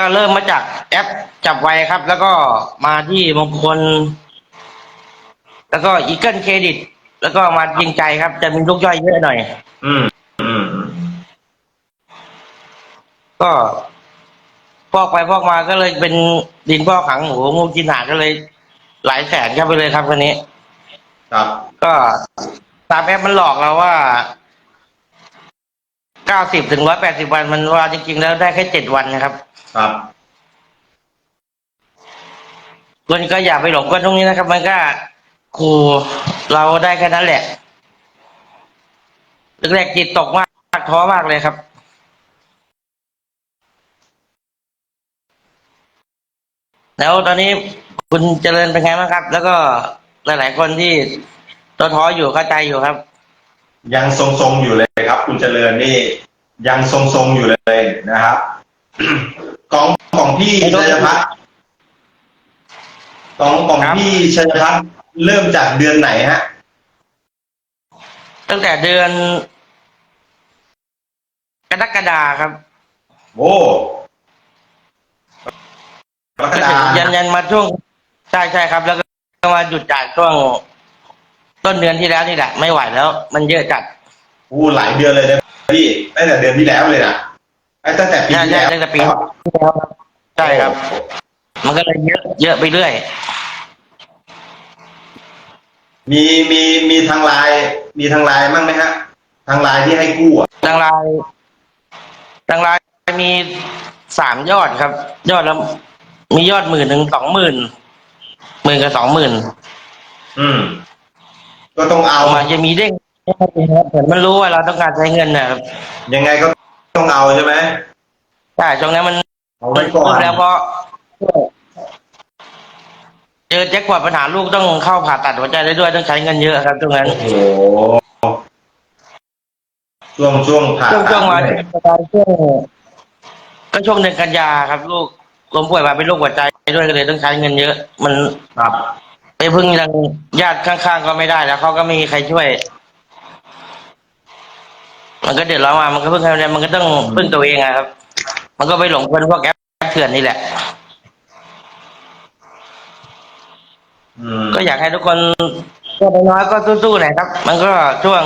ก็เริ่มมาจากแอปจับไวครับ แล้วก็มาที่มงคล แล้วก็อีเกิลเครดิต แล้วก็มาจริงใจครับ จะมีลูกย่อยเยอะหน่อย อืม อืมอืมก็พอกไปพอกมาก็เลยเป็นดินพ่อกขังหมูงูกินหาก็เลย หลายแสนครับไปเลยครับวันนี้ ครับ ก็ตามแอปมันหลอกเราว่า เก้าสิบถึงร้อยแปดสิบวันมันว่าจริงๆแล้วได้แค่เจ็ดวันนะครับ ครับคนก็อย่าไปหลงกลตรงนี้นะครับ มันก็ขู่เราได้แค่นั้นแหละแรกๆจิตตกมากท้อมากเลยครับแล้วตอนนี้คุณเจริญเป็นไงบ้างครับ แล้วก็หลาย ๆ คนที่ตัวท้ออยู่เข้าใจอยู่ครับ ยังทรงๆอยู่เลย ครับคุณเจริญนี่ยังทรงๆอยู่เลยนะครับของของพี่ชัยพัฒน์ของของครับพี่ชัยพัฒน์เริ่มจากเดือนไหนฮะตั้งแต่เดือน กรกฎาครับ โอ้กรกฎายันยันมาช่วงใช่ใช่ครับ แล้วก็มาหยุดจากช่วงต้นเดือนที่แล้วนี่แหละ ไม่ไหวแล้ว มันเยอะจัด อู้หลายเดือนเลยนะพี่ตั้งแต่เดือนที่แล้วเลยนะไอ้ตั้งแต่ปีใช่ที่ใช่แล้วตั้งแต่ปีที่แล้วครับใช่ครับ มันก็เลยเยอะเยอะไปเรื่อย มีมีมีทางไลน์มีทางไลน์บ้างไหมฮะ ทางไลน์ที่ให้กู้อะทางไลน์ทางไลน์มีสามยอดครับ ยอดแล้วมียอดหมื่นหนึ่งสองหมื่นหมื่นกับสองหมื่นอืม ก็ต้องเอา มันจะมีเด้ง เหมือนมันรู้ว่าเราต้องการใช้เงินนะครับยังไงก็ต้องเอาใช่ไหมใช่ช่วงนั้นมันเอาไว้ก่อนแล้วเพราะเจอแจ็คพอตปัญหาลูกต้องเข้าผ่าตัดหัวใจได้ด้วยต้องใช้เงินเยอะครับช่วงนั้น โอ้โหช่วงช่วงผ่าช่วงตัช่วงมาดเนี่ยช่วงก็ช่วงเดือนกันยาครับลูกล้มป่วยมาเป็นโรคหัวใจด้วยก็เลยต้องใช้เงินเยอะ มันครับไปพึ่งทางญาติข้างๆก็ไม่ได้แล้วเขาก็ไม่มีใครช่วย มันก็เดือดร้อนมา มันก็พึ่งใครไม่ได้มันก็ต้องพึ่งตัวเองอะครับ มันก็ไปหลงคนพวกแอปเถื่อนนี่แหละอืมก็อยากให้ทุกคนก็น้อยๆก็สู้ๆหน่อยครับ มันก็ช่วง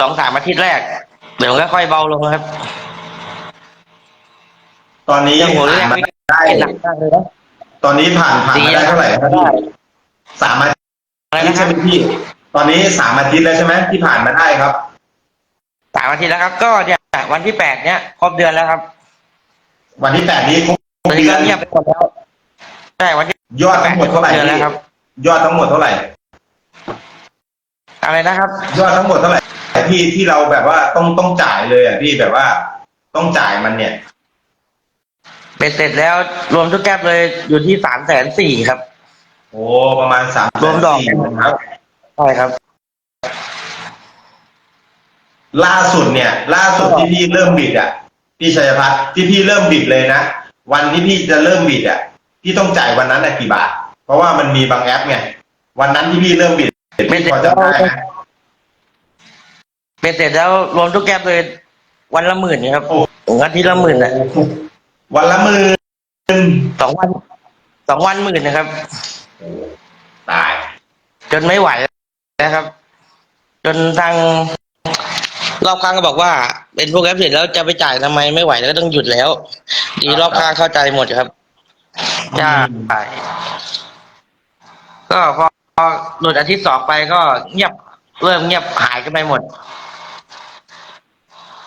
สองสามอาทิตย์แรก เดี๋ยวมันก็ค่อยเบาลงครับตอนนี้ยังหัวเรียผ่ากนมาไม่ได้หนักมากเลยนะตอนนี้ผ่านผ่านมาได้เท่าไหร่ครับพี่สามอาทิตย์อะไรใช่นะครัไหบมพี่ ตอนนี้สามอาทิตย์แล้วใช่ไหมที่ผ่านมาได้ครับสามอาทิตย์แล้วครับ ก็เนี่ยวันที่แปดเนี่ยครบเดือนแล้วครับ วันที่แปดนี้ครบตอนนี้เดือก็นเงียบไปหมดแล้วใช่วันที่ยอดทั้งหมดเท่าไหร่เดือนแล้วพี่ครับ ยอดทั้งหมดเท่าไหร่ อะไรนะครับ ยอดทั้งหมดเท่าไหร่ที่ที่เราแบบว่าต้องต้องจ่ายเลยอะพี่แบบว่าต้องจ่ายมันเนี่ย เป็นเสร็จแล้วรวมทุกแก๊ปเลยอยู่ที่สามแสนสี่ครับ โอ้ประมาณสามรวมดอก ครับ ใช่ครับ ล่าสุดเนี่ย ล่าสุดที่พี่เริ่มบิดอะ พี่ชัยพัฒน์ที่พี่เริ่มบิดเลยนะวันที่พี่จะเริ่มบิดอะพี่ต้องจ่ายวันนั้นอะกี่บาท เพราะว่ามันมีบางแอปไงวันนั้นที่พี่เริ่มบิดพี่พอจำได้ไหมเป็นเสร็จแล้วรวมทุกแก๊ปเลย วันละหมื่นครับโอ้ถึงอาทิตย์ละหมื่นนะวันละหมื่นสองวันสองวันหมื่นนะครับตาย จนไม่ไหวแล้วครับ จนทาง รอบข้างก็บอกว่า เป็นพวกแอปเสร็จแล้วจะไปจ่ายทำไมไม่ไหวแล้วก็ต้องหยุดแล้ว ดีรอบข้างเข้าใจหมดครับใช่ก็พอพอหลุดอาทิตย์สองไปก็เงียบเริ่มเงียบหายกันไปหมด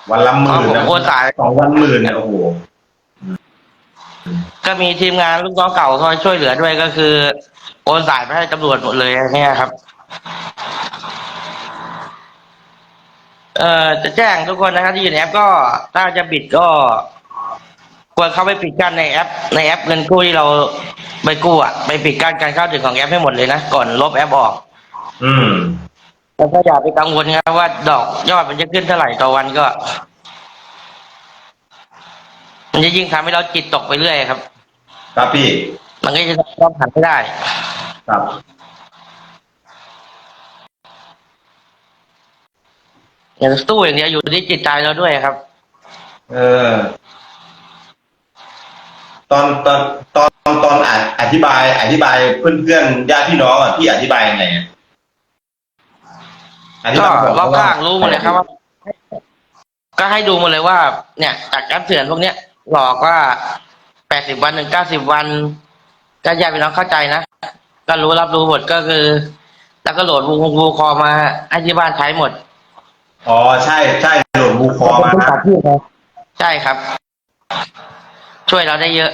วันละหมื่นผมนะโอนสาย สองวันหมื่นเนี่ยโอ้โหก็มีทีมงานลูกน้องเก่าคอยช่วยเหลือด้วยก็คือโอนสายไปให้ตำรวจหมดเลยเนี่ยครับ เอ่อจะแจ้งทุกคนนะครับที่อยู่ในแอปก็ถ้าจะบิดก็ควรเข้าไปปิดกั้นในแอป ในแอปเงินกู้ที่เราไปกู้อะไปปิดกั้นการเข้าถึงของแอปให้หมดเลยนะก่อนลบแอปออก อืม แล้วก็อย่าไปกังวลครับว่าดอกยอดมันจะขึ้นเท่าไหร่ต่อวันก็ มันจะยิ่งทำให้เราจิตตกไปเรื่อยครับ ครับพี่ มันก็จะต้องหันไม่ได้ ครับ อย่างสู้อย่างเดียวอยู่ที่จิตใจเราด้วยครับ เออ ตอนตอนตอนตอนอ่านอธิบาย อธิบายเพื่อนเพื่อนๆญาติพี่น้องอะพี่อธิบายยังไงอะอธิก็บายรอบข้างรู้หมดเลยครับว่าก็ให้ดูหมดเลยว่า เนี่ยจากการเถื่อนพวกเนี้ยหลอกว่าแปดสิบวันถึงเก้าสิบวันก็ญาติพี่น้องเข้าใจนะก็รู้รับรู้หมดก็คือ แล้วก็โหลดวูวูคอมาให้ที่บ้านใช้หมด อ๋อใช่ใช่โหลดบูคอมานะใช่ครับ ช่วยเราได้เยอะ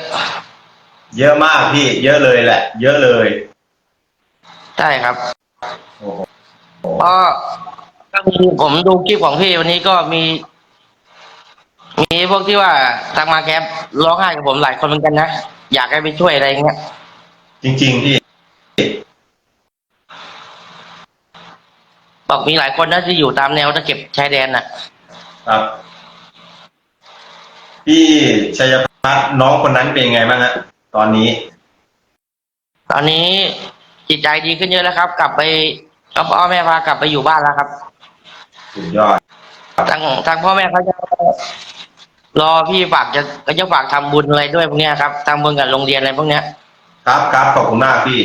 เยอะมากพี่ เยอะเลยแหละ เยอะเลยใช่ครับโอ้โหเพราะก็มีผมดูคลิปของพี่วันนี้ก็มี มีพวกที่ว่าทางมาแคปร้องไห้กับผมหลายคนเหมือนกันนะ อยากให้ไปช่วยอะไรอย่างเงี้ย จริง ๆ พี่ บอกมีหลายคนนะที่อยู่ตามแนวตะเก็บชายแดนน่ะ ครับพี่ชัยพัฒน์น้องคนนั้นเป็นไงบ้างฮะตอนนี้ ตอนนี้จิตใจดีขึ้นเยอะแล้วครับ กลับไปก็พ่อแม่พากลับไปอยู่บ้านแล้วครับสุดยอดทางทางพ่อแม่เขาจะรอพี่ฝากจะก็จะฝากทำบุญอะไรด้วยพวกเนี้ยครับทำบุญกับโรงเรียนอะไรพวกเนี้ย ครับครับขอบคุณมากพี่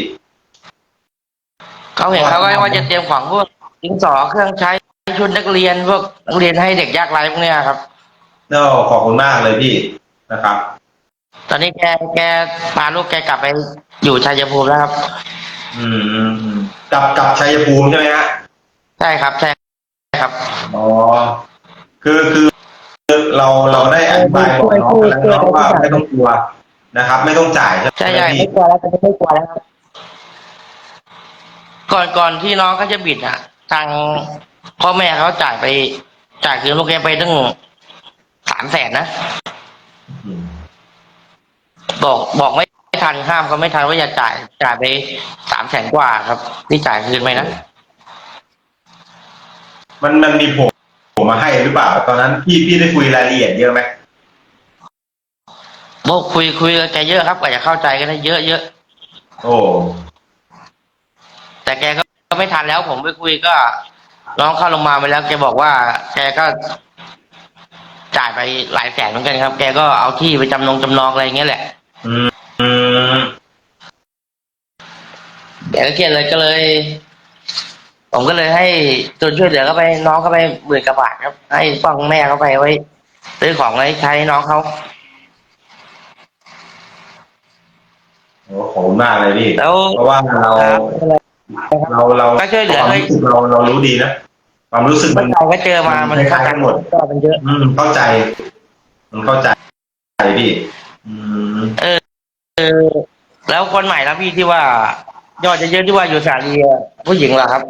เขาเห็นเขาก็ว่าจะเตรียมของพวก ดินสอเครื่องใช้ชุดนักเรียนพวกนักเรียนให้เด็กยากไร้พวกเนี้ยครับเนาขอบคุณมากเลยพี่นะครับ ตอนนี้แกแกพาลูกแกกลับไปอยู่ชัยภูมิแล้วครับ อืมอืมอืมกลับกลับชัยภูมิใช่ไหมฮะใช่ครับใช่ครับอ๋อคือคือเราเราได้อธิบายบอกน้องไปแล้วเนาะว่าไม่ต้องกลัวนะครับ ไม่ต้องจ่ายใช่ไหมใช่พี่ไม่กลัวแล้วจะไม่กลัวแล้วครับก่อนก่อนที่น้องเขาจะบิดอะ ทางพ่อแม่เขาจ่ายไปจ่ายคืนลูกแกไปตั้งสามแสนนะอืมบอกบอกไม่ทันห้ามเขาไม่ทันว่าอย่าจ่าย จ่ายไปสามแสนกว่าครับที่จ่ายคืนไปนะมันมันมีผมผมมาให้หรือเปล่า ตอนนั้นพี่พี่ได้คุยรายละเอียดเยอะไหมบอกคุยคุยกับแกเยอะครับกว่าจะเข้าใจกันได้เยอะเยอะโอ้แต่แกก็ ไม่ทันแล้ว ผมไปคุยก็ น้องเข้าโรงพยาบาลไปแล้วแกบอกว่า แกก็จ่ายไปหลายแสนเหมือนกันครับ แกก็เอาที่ไปจำนงจำนองอะไรอย่างเงี้ยแหละ อืมอืมแกก็เครียดเลยก็เลย ผมก็เลยให้จนช่วยเหลือเขาไป น้องเขาไปหมื่นกว่าบาทครับ ให้ฟังแม่เขาไปไว้ซื้อของไว้ใช้น้องเขาโอ้ขอบคุณมากเลยพี่ แล้วเพราะว่าเรา ครับ เราเราก็ช่วยเหลือ ความให้รู้สึกเราเรารู้ดีนะความรู้สึกเมื่มัอนเราก็เจอมามันคล้ายๆกันหมดก็มันเยอะ อืมเข้าใจ มันเข้าใจพี่อืมเออแล้วคนใหม่แล้วพี่ที่ว่า ยอดจะเยอะที่ว่าอยู่สาลีอะผู้หญิงเหรอครับ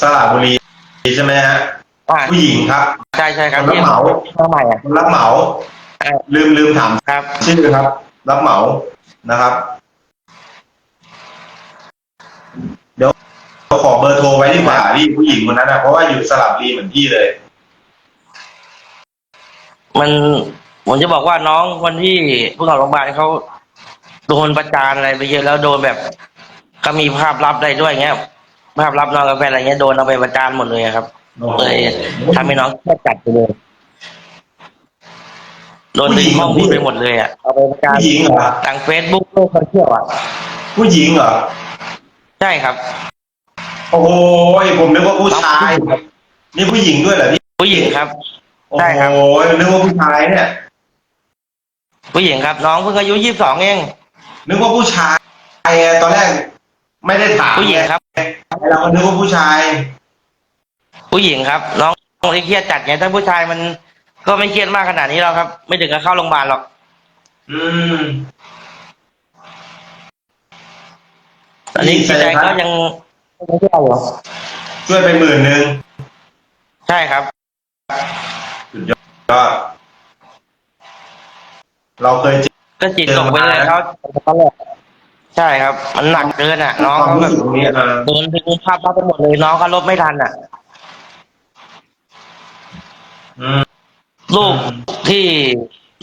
สระบุรีใช่ไหมฮะอ่าผู้หญิงครับใช่ใช่ครับรับเหมาคนใหม่อะ คนรับเหมา เออ ลืมลืมถาม ครับ ชื่อครับ รับเหมานะครับ เดี๋ยวขอเบอร์โทรไว้ ดีกว่าพี่ผู้หญิงคนนั้นนะเพราะว่าอยู่สระบุรีเหมือนพี่เลย มันผมจะบอกว่าน้องคนที่ผู้ของโรงพยาบาลเขาโดนประจานอะไรไปเยอะแล้วโดนแบบก็มีภาพลับอะไรด้วยเงี้ยภาพลับนอนกับแฟนอะไรเงี้ยโดนเอาไปประจานหมดเลยอะครับโอ้โหเลยทำให้น้องเครียดจัดไปเลยโดนดึงข้อมูลไปหมดเลยอะเอาไปประจานผู้หญิงเหรอทางเฟซบุ๊กโลกโซเชียลอะผู้หญิงเหรอใช่ครับ โอ้โหผมนึกว่าผู้ชายนี่ผู้หญิงด้วยเหรอพี่ผู้หญิงครับ โอ้ใช่ครับ โหนึกว่าผู้ชายเนี่ย ผู้หญิงครับ น้องเพิ่งอายุยี่สิบสองเอง นึกว่าผู้ชายไงตอนแรก ไม่ได้ถามผู้หญิงครับ เราก็นึกว่าผู้ชาย ผู้หญิงครับ น้องที่เครียดจัดไงถ้าผู้ชายมันก็ไม่เครียดมากขนาดนี้หรอกครับ ไม่ถึงกับเข้าโรงพยาบาลหรอก อืม ตอนนี้จิตใจก็ยัง ไม่เชื่ออยู่ช่วยไปหมื่นหนึ่งใช่ครับก็เราเคยเจอ ก็จิตตกไปเลยเขาเขาเลยใช่ครับ มันหนักเกินอะ น้องความเขาแบรู้บสึกตรงนี้เออโดนดึงภาพลับไปหมดเลยน้องเขาลบไม่ทันอะ อืม รูปที่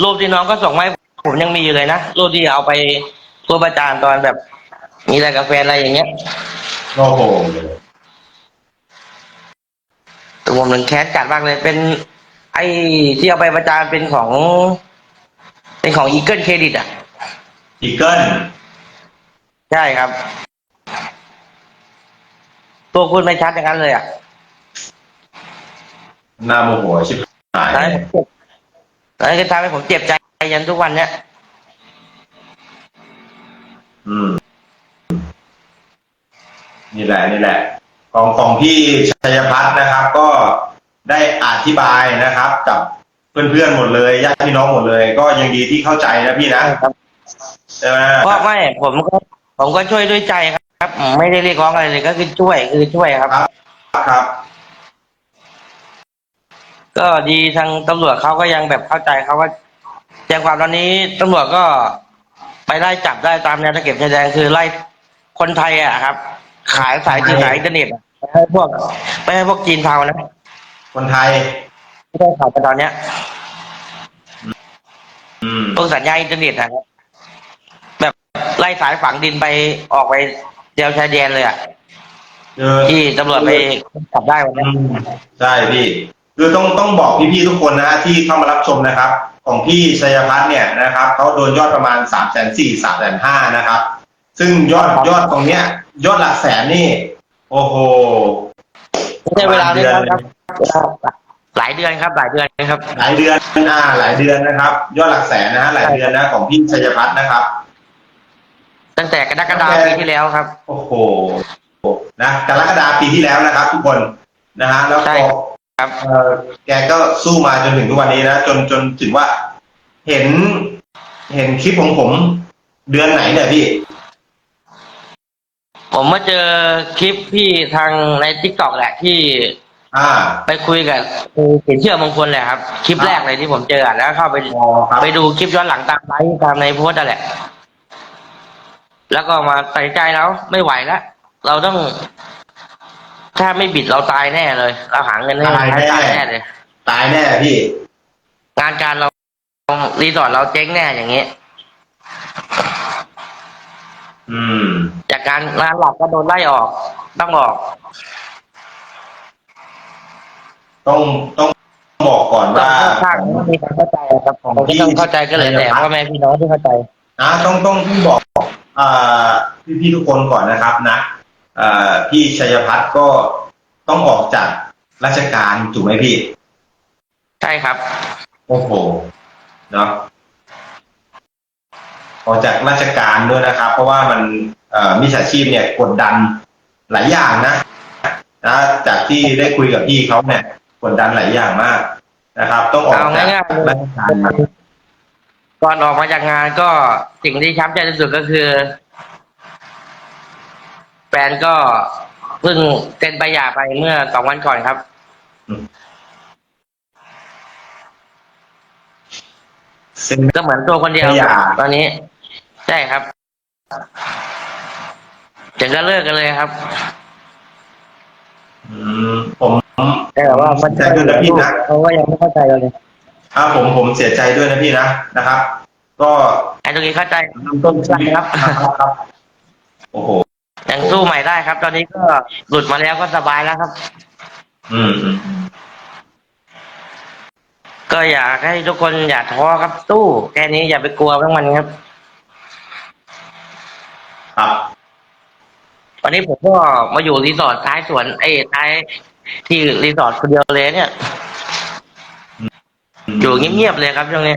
รูปที่น้องก็ส่งมาให้ผมยังมีอยู่เลยนะรูปที่เอาไปตัวประจานตอนแบบ มีอะไรกับแฟนอะไรอย่างเงี้ย โอ้โหแต่ผมมันแคสจัดมากเลยเป็น ไอ้ที่เอาไปประจานเป็นของ เป็นของอีเกิลเครดิตอะ อีเกิลใช่ครับ ตัวคุณไม่ชัดอย่างนั้นเลยอะหน้าโมโหชิบหายแล้วให้ผมเจ็บแล้วก็ทำให้ผมเจ็บใจยันทุกวันเนี้ยอืม นี่แหละนี่แหละของของพี่ชัยพัฒน์นะครับ ก็ได้อธิบายนะครับกับเพื่อนๆหมดเลยญาติพี่น้องหมดเลย ก็ยังดีที่เข้าใจนะพี่นะใช่ไหมเพราะไม่ผมก็ผมก็ช่วยด้วยใจครับผมไม่ได้เรียกร้องอะไรเลยก็คือช่วยคือช่วยครับ ครับครับก็ดีทางตำรวจเขาก็ยังแบบเข้าใจเขาก็แจ้งความตอนนี้ตำรวจก็ไปไล่จับได้ตามแนวตะเข็บชายแดนคือไล่คนไทยอะครับ ขายสายสื่อสารอินเทอร์เน็ตอะไปให้พวกไปให้พวกจีนเทานะคนไทย ไม่ได้ขายไปตอนเนี้ยอืม พวกสัญญาณอินเทอร์เน็ตนะครับแบบไล่สายฝังดินไปออกไปแนวชายแดนเลยอะเออ ที่ตำรวจไปจับได้วันอืนี้มใช่พี่คือต้องต้องบอกพี่ๆทุกคนนะที่เข้ามารับชมนะครับ ของพี่ชัยพัฒน์เนี่ยนะครับเขาโดนยอดประมาณสามแสนสี่สามแสนห้านะครับ ซึ่งยอดยอดตรงเนี้ย ยอดหลักแสนนี่ โอ้โหไม่ใช่เวลาเลยครับ หลายเดือนครับ หลายเดือนครับ หลายเดือนอ่าหลายเดือนนะครับ ยอดหลักแสนนะฮะหลายเดือนนะของพี่ชัยพัฒน์นะครับ ตั้งแต่กรกฎาคมปีที่แล้วครับ โอ้โหนะกรกฎาปีที่แล้วนะครับ ทุกคนนะฮะแล้วใช่ก็ครับเอ่อแกก็สู้มาจนถึงทุกวันนี้นะจนจนถึงว่า เห็น เห็นคลิปของผม เดือนไหนเนี่ยพี่ ผมมาเจอคลิปพี่ทางในทิกตอกแหละที่อ่า ไปคุยกับครูสินเชื่อมงคลแหละครับ คลิปแรกเลยที่ผมเจออะแล้วเข้าไปอ๋อครับ ไปดูคลิปย้อนหลังตามไลฟ์ตามในโพสต์นั่นแหละ แล้วก็มาตัดสินใจแล้วไม่ไหวแล้วเราต้อง ถ้าไม่บิดเราตายแน่เลย เราหาเงินให้ให้ตายแน่เลย ตายแน่พี่ งานการเรารีสอร์ทเราเจ๊งแน่อย่างนี้ อืม จากการงานหลักก็โดนไล่ออก ต้องออก ต้องต้องบอกก่อนต้อว่างค่อนข้างมีความเข้าใจครับผมก็ต้องเข้าใจก็เลยแต่พ่อแม่พี่น้องที่เข้าใจ นะต้องต้องต้องบอกอ่าพี่พี่ๆทุกคนก่อนนะครับนะอ่าพี่ชัยพัฒน์ก็ต้องออกจากราชการถูกไหมพี่ ใช่ครับ โอ้โห เนาะ ออกจากราชการด้วยนะครับ เพราะว่ามันเอ่อมิจฉาชีพเนี่ยกดดันหลายอย่างนะนะจากที่ได้คุยกับพี่เขาเนี่ยกดดันหลายอย่างมากนะครับ ต้องออกเอาจากง่ายๆเลยราชการก่อนออกมาจากงานก็สิ่งที่ช้ำใจที่สุดก็คือ แฟนก็เพิ่งเซ็นใบหย่าไปเมื่อสองวันก่อนครับเซ็นก็เหมือนตัวคนเดียวใบหย่าตอนนี้ ใช่ครับถึงก็เลิกกันเลยครับ อืมผมแต่ว่ามันใจด้วยนะพี่นะเขาก็ยังไม่เข้าใจเราเลยอ่าผมผมเสียใจด้วยนะพี่นะนะครับ ก็ไอ้ตรงนี้เข้าใจเริ่มต้นชีวิตครับครับ โอ้โหยังสู้ใหม่ได้ครับ ตอนนี้ก็หลุดมาแล้วก็สบายแล้วครับ อืมอืมอืมก็อยากให้ทุกคนอย่าท้อครับสู้แค่นี้อย่าไปกลัวทั้งมันครับ ครับวันนี้ผมก็มาอยู่รีสอร์ทท้ายสวนเอ้ยท้ายที่รีสอร์ทคนเดียวเลยเนี่ย อยู่เงียบๆเลยครับช่วงนี้